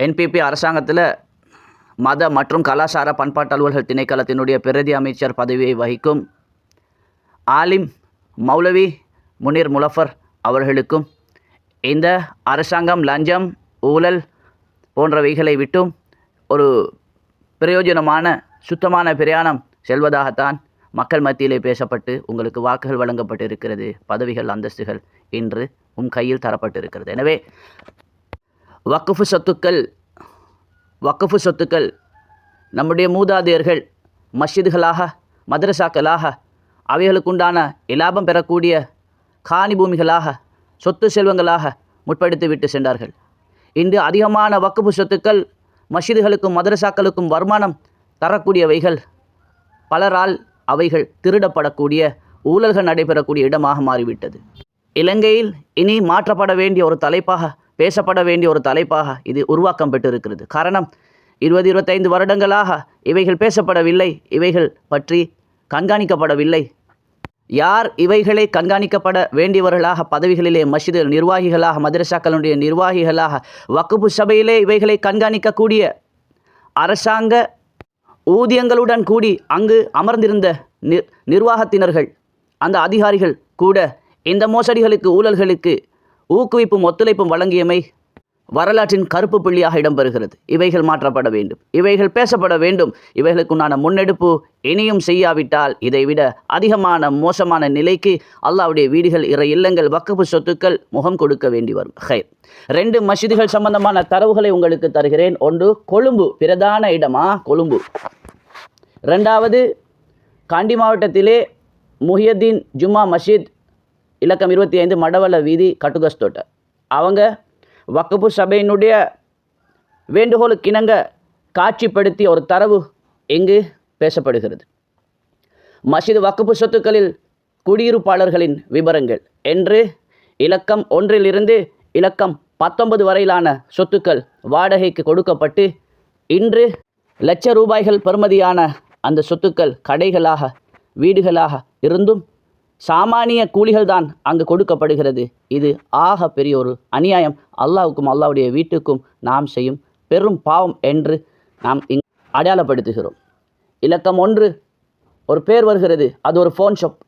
NPP அரசாங்கத்தில் மத மற்றும் கலாச்சார பண்பாட்டு அலுவல்கள் திணைக்களத்தினுடைய பிரதி அமைச்சர் பதவியை வகிக்கும் ஆலிம் மௌலவி முனீர் முலஃபர் அவர்களுக்கும் இந்த அரசாங்கம் லஞ்சம் ஊழல் போன்றவைகளை விட்டும் ஒரு பிரயோஜனமான சுத்தமான பிரயாணம் செல்வதாகத்தான் மக்கள் மத்தியிலே பேசப்பட்டு உங்களுக்கு வாக்குகள் வழங்கப்பட்டு இருக்கிறது பதவிகள் அந்தஸ்துகள் இன்று உம் கையில் தரப்பட்டிருக்கிறது. எனவே வக்குஃபு சொத்துக்கள் வக்குஃபு சொத்துக்கள் நம்முடைய மூதாதையர்கள் மஸ்ஜிதுகளாக மதரசாக்களாக அவைகளுக்குண்டான இலாபம் பெறக்கூடிய காணி பூமிகளாக சொத்து செல்வங்களாக முற்படுத்தி விட்டு சென்றார்கள். இன்று அதிகமான வக்குஃபு சொத்துக்கள் மஸ்ஜிதுகளுக்கும் மதரசாக்களுக்கும் வருமானம் தரக்கூடியவைகள். பலரால் அவைகள் திருடப்படக்கூடிய ஊழல்கள் நடைபெறக்கூடிய இடமாக மாறிவிட்டது. இலங்கையில் இனி மாற்றப்பட வேண்டிய ஒரு தலைப்பாக பேசப்பட வேண்டிய ஒரு தலைப்பாக இது உருவாக்கம் பெற்றிருக்கிறது. காரணம் இருபது இருபத்தைந்து வருடங்களாக இவைகள் பேசப்படவில்லை. இவைகள் பற்றி கண்காணிக்கப்படவில்லை. யார் இவைகளை கண்காணிக்கப்பட வேண்டியவர்களாக பதவிகளிலே மசித நிர்வாகிகளாக மதரசாக்களுடைய நிர்வாகிகளாக வக்குப்பு சபையிலே இவைகளை கண்காணிக்கக்கூடிய அரசாங்க ஊதியங்களுடன் கூடி அங்கு அமர்ந்திருந்த நிர் நிர்வாகத்தினர்கள் அந்த அதிகாரிகள் கூட இந்த மோசடிகளுக்கு ஊழல்களுக்கு ஊக்குவிப்பும் ஒத்துழைப்பும் வழங்கியமை வரலாற்றின் கருப்பு புள்ளியாக இடம்பெறுகிறது. இவைகள் மாற்றப்பட வேண்டும். இவைகள் பேசப்பட வேண்டும். இவைகளுக்குண்டான முன்னெடுப்பு இனியும் செய்யாவிட்டால் இதைவிட அதிகமான மோசமான நிலைக்கு அல்லாவுடைய வீடுகள் இற இல்லங்கள் வக்கப்பு சொத்துக்கள் முகம் கொடுக்க வேண்டி வரும். ஹை ரெண்டு மசிதிகள் சம்பந்தமான தரவுகளை உங்களுக்கு தருகிறேன். ஒன்று கொழும்பு பிரதான இடமா? கொழும்பு. ரெண்டாவது காண்டி மாவட்டத்திலே முஹியத்தீன் ஜும்மா மஷித் இலக்கம் இருபத்தி ஐந்து மடவள வீதி கட்டுகஸ்தோட்ட அவங்க வக்கப்பு சபையினுடைய வேண்டுகோளுக்கு இணங்க காட்சிப்படுத்திய ஒரு தரவு இங்கு பேசப்படுகிறது. மஸ்ஜித் வக்கப்பு சொத்துக்களில் குடியிருப்பாளர்களின் விவரங்கள் என்று இலக்கம் ஒன்றிலிருந்து இலக்கம் பத்தொன்பது வரையிலான சொத்துக்கள் வாடகைக்கு கொடுக்கப்பட்டு இன்று லட்ச ரூபாய்கள் பெறுமதியான அந்த சொத்துக்கள் கடைகளாக வீடுகளாக இருந்தும் சாமானிய கூலிகள் தான் அங்கு கொடுக்கப்படுகிறது. இது ஆக பெரிய ஒரு அநியாயம். அல்லாவுக்கும் அல்லாவுடைய வீட்டுக்கும் நாம் செய்யும் பெரும் பாவம் என்று நாம் இங் அடையாளப்படுத்துகிறோம். இலக்கம் ஒன்று ஒரு பேர் வருகிறது. அது ஒரு ஃபோன் ஷாப்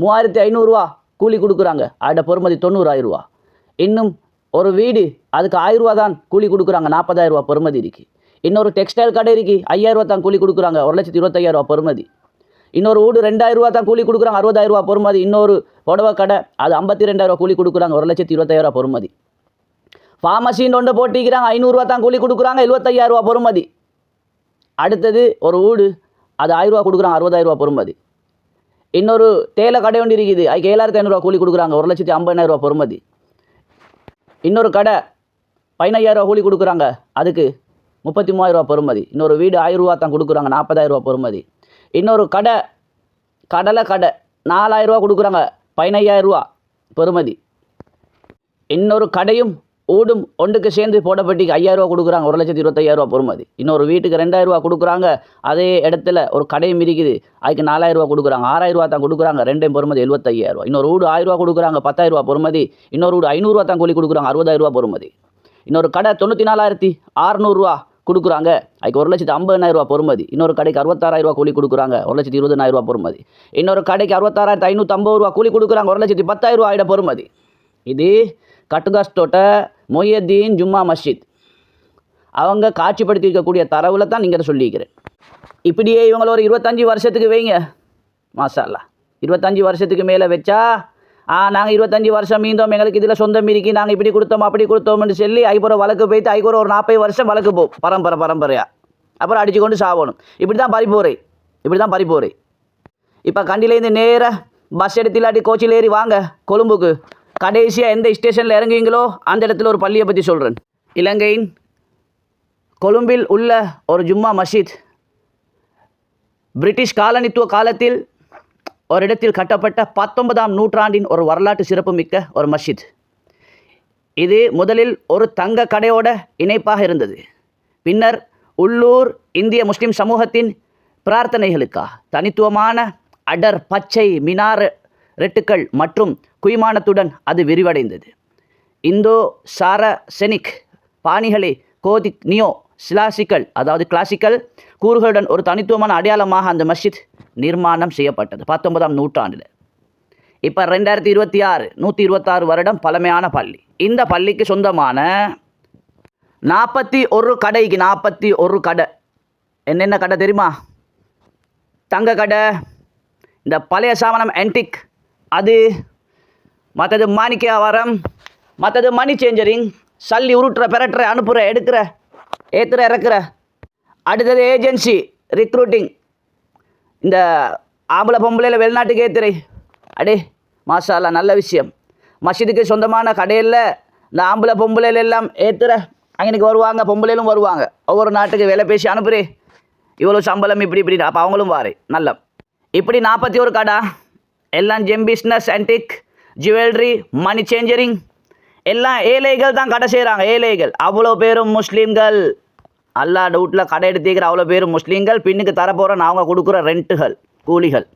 மூவாயிரத்தி ஐநூறுரூவா கூலி கொடுக்குறாங்க. அதோட பொறுமதி தொண்ணூறாயிரம் ரூபா இன்னும் ஒரு வீடு அதுக்கு ஆயிரரூவா தான் கூலி கொடுக்குறாங்க. நாற்பதாயிரரூவா பொறுமதி இருக்கு. இன்னொரு டெக்ஸ்டைல் கடை இருக்கு. ஐயாயிரம் ரூபா தான் கூலி கொடுக்குறாங்க. ஒரு லட்சத்தி இருபத்தையாயிரரூவா பொறுமதி. இன்னொரு வீடு ரெண்டாயிரம் ரூபா தான் கூலி கொடுக்குறாங்க அறுபதாயிரம் ரூபா பொறுமதி. இன்னொரு புடவை கடை அது ஐம்பத்தி ரெண்டாயிரம் ரூபா கூலி கொடுக்குறாங்க ஒரு லட்சத்தி இருபத்தாயிரம் ரூபா பொறுமதி. ஃபார்மசின்னு ஒன்று போட்டிக்கிறாங்க ஐநூறுரூவா தான் கூலி கொடுக்குறாங்க எழுபத்தையாயிரம் ரூபா பொறுமதி. அடுத்தது ஒரு வீடு அது ஆயிரரூவா கொடுக்குறாங்க அறுபதாயிரம் ரூபா பொறுமதி. இன்னொரு தேயிலை கடை ஒன்று இருக்குது அதுக்கு ஏழாயிரத்தி ஐநூறுரூவா கூலி கொடுக்குறாங்க ஒரு லட்சத்தி ஐம்பதாயிரம் ரூபா பொறுமதி. இன்னொரு கடை பதினையாயிரம் கூலி கொடுக்குறாங்க அதுக்கு முப்பத்தி மூவாயிரம் ரூபா பொறுமதி. இன்னொரு வீடு ஆயிரரூவா தான் கொடுக்குறாங்க நாற்பதாயிரம் ரூபா பொறுமதி. இன்னொரு கடை கடலை கடை நாலாயிரரூவா கொடுக்குறாங்க பதினையாயிரரூவா பெறுமதி. இன்னொரு கடையும் ஊடும் ஒன்றுக்கு சேர்ந்து போடப்பட்டிக்கு ஐயாயிரரூவா கொடுக்குறாங்க ஒரு லட்சத்தி இருபத்தையாயிரரூவா பொறுமதி. இன்னொரு வீட்டுக்கு ரெண்டாயிரம் ரூபா கொடுக்குறாங்க அதே இடத்துல ஒரு கடையும் இருக்குது அதுக்கு நாலாயிரம் ரூபா கொடுக்குறாங்க ஆறாயிரரூவா தான் கொடுக்குறாங்க ரெண்டையும் பொறுமதி எழுபத்தையாயிரரூவா இன்னொரு வீடு ஆயிரம் ரூபா கொடுக்குறாங்க பத்தாயிரம் ரூபா பொறுமதி இன்னொரு வீடு ஐநூறுரூவா தான் கூலி கொடுக்குறாங்க அறுபதாயிரரூவா பொறுமதி. இன்னொரு கடை தொண்ணூற்றி நாலாயிரத்தி அறநூறுவா கொடுக்குறாங்க. அதுக்கு ஒரு லட்சத்து ஐம்பதாயிரரூபா பொறுமதி. இன்னொரு கடைக்கு அறுபத்தாறாயிரரூபா கூலி கொடுக்குறாங்க. ஒரு லட்சத்தி இருபதாயிரரூபா பொறுமதி. இன்னொரு கடைக்கு அறுபத்தாறாயிரத்து ஐநூற்றம்பது ரூபா கூலி கொடுக்குறாங்க. ஒரு லட்சத்து பத்தாயிரரூபா ஆகிட பொறுமதி. இது கட்டுகாஸ்டோட்ட மொய்யத்தீன் ஜும்மா மஸ்ஜித். அவங்க காட்சிப்படுத்தி இருக்கக்கூடிய தரவில் தான் நீங்கள் சொல்லியிருக்கிறேன் இப்படியே இவங்கள ஒரு இருபத்தஞ்சி வருஷத்துக்கு வைங்க. மாஷா இருபத்தஞ்சி வருஷத்துக்கு மேலே வச்சா நாங்கள் இருபத்தஞ்சி வருஷம் மீந்தோம் எங்களுக்கு இதில் சொந்தம் இருக்கி நாங்கள் இப்படி கொடுத்தோம் அப்படி கொடுத்தோம்னு சொல்லி ஐபுறம் வழக்கு போய்த்து ஐபுறம் ஒரு நாற்பது வருஷம் வழக்கு போ பரம்பரை பரம்பரையாக அப்புறம் அடிச்சு கொண்டு சாவணும். இப்படி தான் பறிப்போரை இப்படி தான் பறிப்போரை. இப்போ கண்டிலேருந்து நேராக பஸ் எடுத்து இல்லாட்டி கோச்சில் ஏறி வாங்க கொழும்புக்கு. கடைசியாக எந்த ஸ்டேஷனில் இறங்குவீங்களோ அந்த இடத்துல ஒரு பள்ளியை பற்றி சொல்கிறேன் இலங்கையின் கொழும்பில் உள்ள ஒரு ஜும்மா மஸ்ஜித். பிரிட்டிஷ் காலனித்துவ காலத்தில் ஒரு இடத்தில் கட்டப்பட்ட பத்தொன்பதாம் நூற்றாண்டின் ஒரு வரலாற்று சிறப்புமிக்க ஒரு மஸ்ஜித். இது முதலில் ஒரு தங்க கடையோட இணைப்பாக இருந்தது. பின்னர் உள்ளூர் இந்திய முஸ்லிம் சமூகத்தின் பிரார்த்தனைகளுக்காக தனித்துவமான அடர் பச்சை மினார் ரெட்டுக்கள் மற்றும் குய்மானத்துடன் அது விரிவடைந்தது. இந்தோ சாரசெனிக் பாணிகளை கோதிக் நியோ சிலாசிக்கல் அதாவது கிளாசிக்கல் கூறுகளுடன் ஒரு தனித்துவமான அடையாளமாக அந்த மஸ்ஜித் நிர்மாணம் செய்யப்பட்டது. பத்தொன்பதாம் நூற்றாண்டில். இப்போ ரெண்டாயிரத்தி இருபத்தி ஆறு நூற்றி இருபத்தாறு வருடம் பழமையான பள்ளி. இந்த பள்ளிக்கு சொந்தமான நாற்பத்தி ஒரு கடைக்கு நாற்பத்தி ஒரு கடை. என்னென்ன கடை தெரியுமா? தங்க கடை இந்த பழைய சாமனம் ஆன்டிக் அது மற்றது மாணிக்க மற்றது மணி சேஞ்சரிங் சல்லி உருட்டுற பெரட்டுற அனுப்புகிற எடுக்கிற ஏற்றுற இறக்குற. அடுத்தது ஏஜென்சி ரிக்ரூட்டிங் இந்த ஆம்பளை பொம்பளையில் வெளிநாட்டுக்கு ஏத்துறை அடே மாஷாலா நல்ல விஷயம். மசிதுக்கு சொந்தமான கடையில் இந்த ஆம்பளை பொம்பளையில எல்லாம் ஏற்றுற அங்கனுக்கு வருவாங்க பொம்பளையிலும் வருவாங்க. ஒவ்வொரு நாட்டுக்கு வேலை பேசி அனுப்புறே. இவ்வளோ சம்பளம் இப்படி இப்படி அப்போ அவங்களும் வாரு நல்ல. இப்படி நாற்பத்தி ஒரு கடை. எல்லாம் gem business antique jewellery money சேஞ்சரிங் எல்லாம் ஏழைகள் தான் கடை செய்கிறாங்க ஏழைகள். அவ்வளோ பேரும் முஸ்லீம்கள். அல்லா டவுட்டில் கடை எடுத்திக்கிற அவ்வளோ பேர் முஸ்லீம்கள் பின்னுக்கு தரப்போகிற அவங்க கொடுக்குற ரெண்ட்டுகள் கூலிகள்.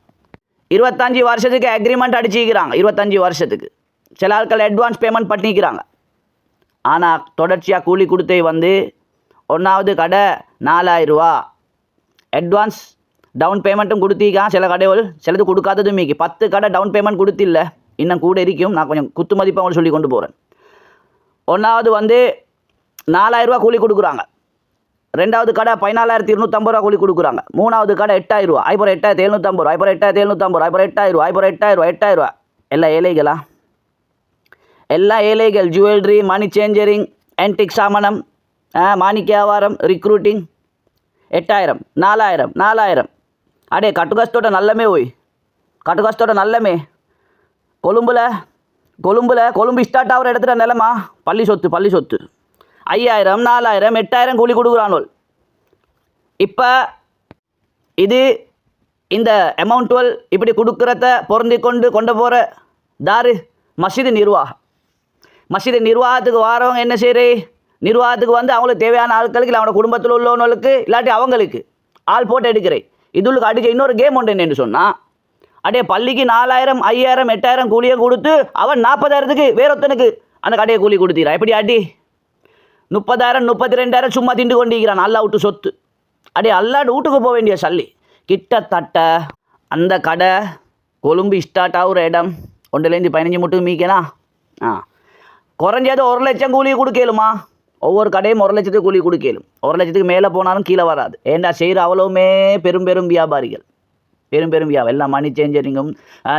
இருபத்தஞ்சி வருஷத்துக்கு அக்ரிமெண்ட் அடிச்சிக்கிறாங்க இருபத்தஞ்சி வருஷத்துக்கு. சில ஆட்கள் அட்வான்ஸ் பேமெண்ட் பண்ணிக்கிறாங்க. ஆனால் தொடர்ச்சியாக கூலி கொடுத்தே வந்து ஒன்றாவது கடை நாலாயிரரூவா அட்வான்ஸ் டவுன் பேமெண்ட்டும் கொடுத்திருக்கான் சில கடைகள் சிலது கொடுக்காததும் மீக்கி. பத்து கடை டவுன் பேமெண்ட் கொடுத்தில்ல. இன்னும் கூட இருக்கும். நான் கொஞ்சம் குத்து மதிப்பாக சொல்லி கொண்டு போகிறேன் ஒன்றாவது வந்து நாலாயிரரூவா கூலி கொடுக்குறாங்க. ரெண்டாவது கடை பதினாலாயிரத்தி இருநூத்தம்பது ரூபா கூலி கொடுக்குறாங்க. மூணாவது கடை எட்டாயிரம் ரூபா. ஐப்பறம் எட்டாயிரத்தி எழுநூற்றம்பது ரூபா. ஐப்பறம் எட்டாயிரத்தி எழுநூத்தம்பது ரூபா. ஐப்பறம் எட்டாயிரம் ரூபா. ஐப்பறம் எட்டாயிரம் ரூபா. எட்டாயிரம் ரூபா. எல்லாம் ஏழைகளா? எல்லாம் ஏழைகள். ஜுவல்லரி மணி சேஞ்சரிங் ஆன்டிக் சாமனம் மாணிக்க வியாபாரம் ரிக்ரூட்டிங் எட்டாயிரம். நாலாயிரம். நாலாயிரம். அடே கட்டுகாசத்தோட நல்லமே ஓய். கட்டுகாசத்தோட நல்லமே. கொழும்புல கொழும்புல கொழும்பு ஸ்டார்ட் ஆகிற இடத்துல நிலமா? பள்ளி சொத்து பள்ளி சொத்து. ஐயாயிரம் நாலாயிரம் எட்டாயிரம் கூலி கொடுக்குறானோல். இப்போ இது இந்த அமௌண்ட்டுவல் இப்படி கொடுக்குறத பொருந்தி கொண்டு கொண்டு போகிற தாரு? மஸ்ஜிது நிர்வாகம். மஸ்ஜிது நிர்வாகத்துக்கு வாரவங்க என்ன செய்கிறே நிர்வாகத்துக்கு வந்து அவங்களுக்கு தேவையான ஆட்களுக்கு இல்லை அவங்க குடும்பத்தில் உள்ளவங்களுக்கு இல்லாட்டி அவங்களுக்கு ஆள் போட்டு எடுக்கிறேன். இதுகளுக்கு அடிக்க இன்னொரு கேம் உண்டு என்னென்னு சொன்னால் அடே பள்ளிக்கு நாலாயிரம் ஐயாயிரம் எட்டாயிரம் கூலியை கொடுத்து அவன் நாற்பதாயிரத்துக்கு வேறொத்தனுக்கு அந்த கடையை கூலி கொடுத்துறான் எப்படி அடி? முப்பதாயிரம் முப்பத்தி ரெண்டாயிரம் சும்மா திண்டு கொண்டிருக்கிறான். அல்லா விட்டு சொத்து. அடே அல்லாடு வீட்டுக்கு போக வேண்டிய சல்லி. கிட்டத்தட்ட அந்த கடை கொழும்பு ஸ்டார்ட் ஆகுற இடம். ஒன்றுலேருந்து பதினஞ்சு மட்டும் மீக்கனா ஆ. குறைஞ்சது ஒரு லட்சம் கூலி கொடுக்கலுமா? ஒவ்வொரு கடையும் ஒரு லட்சத்துக்கு கூலி கொடுக்கலும். ஒரு லட்சத்துக்கு மேலே போனாலும் கீழே வராது. ஏண்டா செய்கிற அவ்வளவுமே பெரும் பெரும் வியாபாரிகள். பெரும் பெரும் வியாபாரம் எல்லாம் மணி சேஞ்சரிங்கும்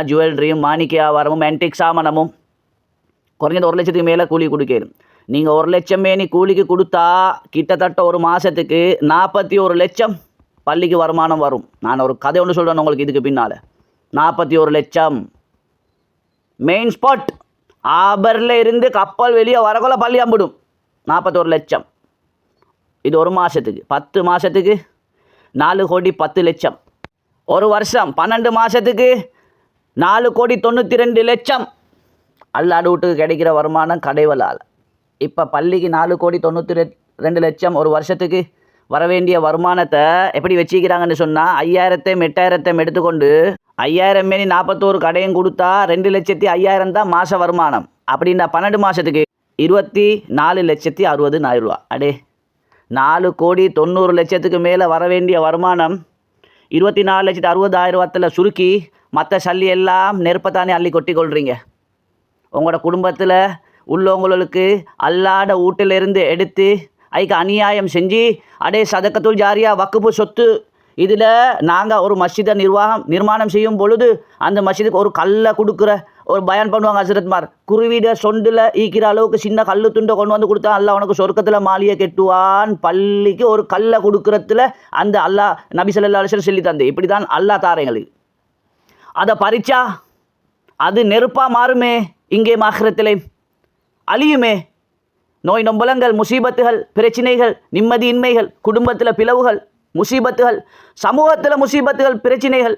ஜுவல்லரியும் மாணிக்க வியாபாரமும் ஆன்டிக் சாமனமும். குறைஞ்சது ஒரு லட்சத்துக்கு மேலே கூலி கொடுக்கலும். நீங்கள் ஒரு லட்சம் மேனி கூலிக்கு கொடுத்தா கிட்டத்தட்ட ஒரு மாதத்துக்கு நாற்பத்தி ஒரு லட்சம் பள்ளிக்கு வருமானம் வரும். நான் ஒரு கதை ஒன்று சொல்கிறேன் உங்களுக்கு இதுக்கு பின்னால். நாற்பத்தி ஒரு லட்சம். மெயின் ஸ்பாட் ஆபரில் இருந்து கப்பல் வெளியே வரக்குள்ள பள்ளி அம்பிடும். நாற்பத்தொரு லட்சம். இது ஒரு மாதத்துக்கு பத்து மாதத்துக்கு நாலு கோடி பத்து லட்சம். ஒரு வருஷம். பன்னெண்டு மாதத்துக்கு நாலு கோடி தொண்ணூற்றி ரெண்டு லட்சம். அல்லாடு வீட்டுக்கு கிடைக்கிற வருமானம் கடைவலால் இப்போ பள்ளிக்கு நாலு கோடி தொண்ணூற்றி ரெண்டு லட்சம் ஒரு வருஷத்துக்கு வர வேண்டிய வருமானத்தை எப்படி வச்சுக்கிறாங்கன்னு சொன்னால் ஐயாயிரத்தையும் எட்டாயிரத்தையும் எடுத்துக்கொண்டு ஐயாயிரம் மேனி நாற்பத்தோரு கடையும் கொடுத்தா ரெண்டு லட்சத்தி ஐயாயிரம் தான் மாத வருமானம். அப்படின்னா பன்னெண்டு மாதத்துக்கு இருபத்தி நாலு லட்சத்தி அறுபதுனாயிரம் ரூபா. அடே நாலு கோடி தொண்ணூறு லட்சத்துக்கு மேலே வர வேண்டிய வருமானம் இருபத்தி நாலு லட்சத்தி அறுபதாயிரம் ரூபாத்தில் சுருக்கி மற்ற சல்லி எல்லாம் நெருப்பத்தானே அள்ளி கொட்டி கொள்கிறீங்க உங்களோட குடும்பத்தில் உள்ளவங்களுக்கு அல்லாட வீட்டிலிருந்து எடுத்து அதுக்கு அநியாயம் செஞ்சு அடே சதக்கத்துள் ஜாரியா வக்குப்பு சொத்து. இதில் நாங்கள் ஒரு மஸ்ஜிதை நிர்வாகம் நிர்மாணம் செய்யும் பொழுது அந்த மஸ்ஜிதுக்கு ஒரு கல்லை கொடுக்குற ஒரு பயன் பண்ணுவாங்க ஹசரத்மார் குருவிட சொண்டில் ஈக்கிற அளவுக்கு சின்ன கல் துண்டை கொண்டு வந்து கொடுத்தா அல்லா உனக்கு சொர்க்கத்தில் மாலியை கெட்டுவான். பள்ளிக்கு ஒரு கல்லை கொடுக்குறதுல அந்த அல்லா நபி ஸல்லல்லாஹு அலைஹி சொல்லி தந்து. இப்படி தான் அல்லா தாரங்களுக்கு அதை பறிச்சா அது நெருப்பாக மாறுமே இங்கே மாத்திரத்திலே அழியுமே. நோய் நொம்பலங்கள் முசீபத்துகள் பிரச்சினைகள் நிம்மதியின்மைகள் குடும்பத்தில் பிளவுகள் முசீபத்துகள் சமூகத்தில் முசீபத்துகள் பிரச்சினைகள்.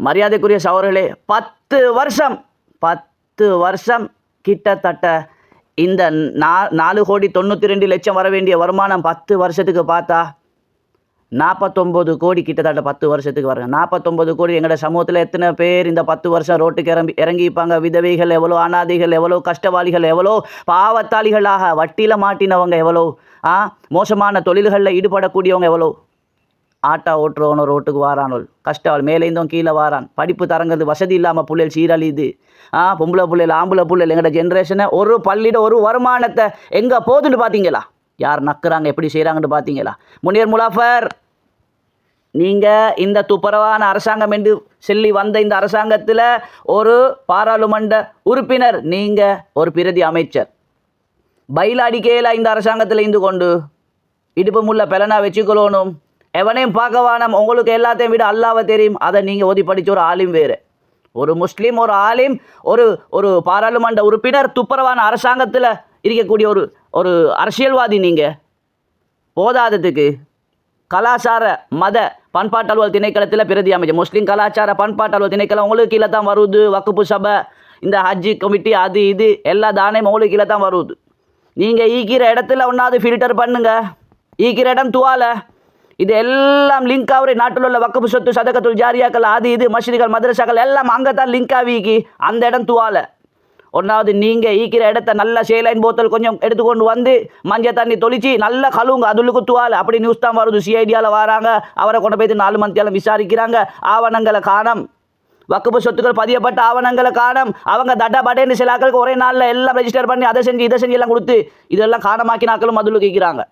மரியாதைக்குரிய சவர்களே பத்து வருஷம் பத்து வருஷம் கிட்டத்தட்ட இந்த நா நாலு கோடி தொண்ணூற்றி ரெண்டு லட்சம் வர வேண்டிய வருமானம் பத்து வருஷத்துக்கு பார்த்தா நாற்பத்தொம்பது கோடி கிட்டத்தட்ட பத்து வருஷத்துக்கு வராங்க நாற்பத்தொம்பது கோடி எங்களோட சமூகத்தில் எத்தனை பேர் இந்த பத்து வருஷம் ரோட்டுக்கு இறங்கி இறங்கிப்பாங்க விதவைகள் எவ்வளோ அனாதைகள் எவ்வளோ கஷ்டவாளிகள் எவ்வளோ பாவத்தாளிகளாக வட்டியில் மாட்டினவங்க எவ்வளோ ஆ? மோசமான தொழில்களில் ஈடுபடக்கூடியவங்க எவ்வளோ? ஆட்டோ ஓட்டுறவனோ ரோட்டுக்கு வாரானோல் கஷ்டம் மேலேருந்தும் கீழே வாரான். படிப்பு தரங்கிறது வசதி இல்லாமல் பிள்ளைகள் சீரழியுது. ஆ? பொம்பளை பிள்ளைகள் ஆம்பளை பிள்ளைகள் எங்களோட ஜென்ரேஷனை ஒரு பள்ளியிட ஒரு வருமானத்தை எங்கே போகுதுன்னு பார்த்தீங்களா யார் நக்குறாங்க எப்படி செய்கிறாங்கன்னு பார்த்தீங்களா முனியர் முலாஃபர் நீங்கள் இந்த துப்புரவான அரசாங்கம் என்று சொல்லி வந்த இந்த அரசாங்கத்தில் ஒரு பாராளுமன்ற உறுப்பினர் நீங்கள் ஒரு பிரதி அமைச்சர். பயில் அடிக்கையில் இந்த அரசாங்கத்தில் இருந்து கொண்டு இடுப்பு முள்ள பெலனா வச்சுக்கொள்ளணும். எவனையும் பார்க்க வேணாம். உங்களுக்கு எல்லாத்தையும் விட அல்லாவை தெரியும். அதை நீங்கள் ஓதி படித்த ஒரு ஆலிம் வேறு. ஒரு முஸ்லீம் ஒரு ஆலிம் ஒரு ஒரு பாராளுமன்ற உறுப்பினர் துப்புரவான அரசாங்கத்தில் இருக்கக்கூடிய ஒரு ஒரு அரசியல்வாதி நீங்கள் போதாததுக்கு கலாச்சார மத பண்பாட்டு அலுவல் திணைக்களத்தில் பிரதி அமைச்சு முஸ்லீம் கலாச்சார பண்பாட்டு அலுவல் திணைக்களம் உங்களுக்கு கீழே தான் வருது. வக்குப்பு சபை இந்த ஹஜ்ஜி கமிட்டி அது இது எல்லா தானியம் உங்களுக்கு கீழே தான் வருது. நீங்கள் ஈக்கிற இடத்துல ஒன்றாவது ஃபில்டர் பண்ணுங்க. ஈக்கிற இடம் துவால. இது எல்லாம் லிங்க் ஆகுற நாட்டில் உள்ள வக்கப்பு சொத்து சதகத்துள் ஜாரியாக்கள் அது இது மசிதிகள் மதரசாக்கள் எல்லாம் அங்கே தான் லிங்க் ஆகிக்கி அந்த இடம் துவாலை. ஒன்றாவது நீங்கள் ஈக்கிற இடத்த நல்ல சேலைன் போத்தல் கொஞ்சம் எடுத்துக்கொண்டு வந்து மஞ்சள் தண்ணி தொளிச்சு நல்லா கழுவுங்க. அதுல குத்துவாள் அப்படி நியூஸ் தான் வருது. சிஐடியாவில் வராங்க. அவரை கொண்டு போய் நாலு மந்தியாலும் விசாரிக்கிறாங்க. ஆவணங்களை காணம். வக்குப்பு சொத்துக்கள் பதியப்பட்ட ஆவணங்களை காணம். அவங்க தட பட்டேன்னு சில ஆட்களுக்கு ஒரே நாளில் எல்லாம் ரெஜிஸ்டர் பண்ணி அதை செஞ்சு இதை செஞ்சு எல்லாம் கொடுத்து இதெல்லாம் காணமாக்கினாக்களும் அதுல கேட்குறாங்க.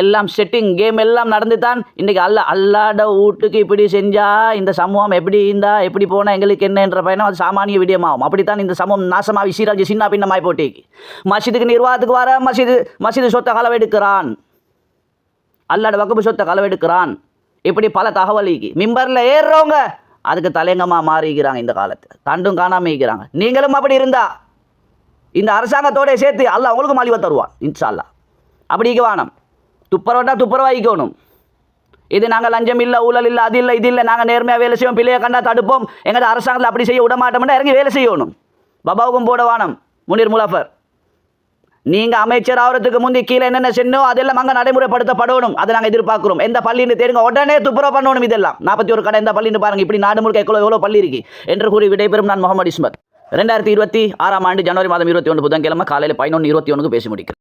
எல்லாம் செட்டிங் கேம் எல்லாம் நடந்து தான் இன்றைக்கி அல்ல அல்லாட வீட்டுக்கு இப்படி செஞ்சால் இந்த சமூகம் எப்படி இருந்தா எப்படி போனால் எங்களுக்கு என்னன்ற பயணம் அது சாமானிய விடயமாகும். அப்படித்தான் இந்த சமூகம் நாசமாகி சீராஜி சின்ன பின்னமாய் போட்டிக்கு. மசிதுக்கு நிர்வாகத்துக்கு வர மசிது மசிது சொத்தை களவெடுக்கிறான். அல்லாட வகுப்பு சொத்தை களவெடுக்கிறான். இப்படி பல தகவலிக்கு மிம்பரில் ஏறுறவங்க அதுக்கு தலைங்கமாக மாறிக்கிறாங்க இந்த காலத்தில். தண்டும் காணாமல் இருக்கிறாங்க. நீங்களும் அப்படி இருந்தா இந்த அரசாங்கத்தோட சேர்த்து அல்ல அவங்களுக்கும் மலிவை தருவான் இன்ஷா அப்படி வானம். துப்புரவட்டா துப்புரவாயிக்கணும் இது நாங்கள் லஞ்சம் இல்லை ஊழல் இல்லை அது இல்லை இது இல்லை. நாங்கள் நேர்மையாக வேலை செய்வோம் பிள்ளையை கண்டா தடுப்போம். எங்கள் அரசாங்கத்தில் அப்படி செய்ய விட மாட்டோம்னா இறங்கி வேலை செய்யணும். பபாவுக்கும் போட வானம் முனீர் முலாஃபர். நீங்கள் அமைச்சர் ஆகிறதுக்கு முந்தி கீழே என்னென்ன சென்னோ அதெல்லாம் அங்கே நடைமுறைப்படுத்தப்படணும். அதை நாங்கள் எதிர்பார்க்குறோம். எந்த பள்ளின்னு தெரியுங்க உடனே துப்புரவு பண்ணணும் இதெல்லாம். நாற்பத்தி ஒரு கடை எந்த பள்ளின்னு பாருங்க இப்படி நாடு முழுக்க எவ்வளோ எவ்வளோ பள்ளி இருக்கு என்று கூறி விடைபெறும் நான் முகமது இஸ்மத். ரெண்டாயிரத்தி இருபத்தி ஆறாம் ஆண்டு ஜனவரி மாதம் இருபத்தி ஒன்று புதன்கிழமை காலையில் பதினொன்று இருபத்தி ஒன்றுக்கு பேசி முடிக்கிறேன்.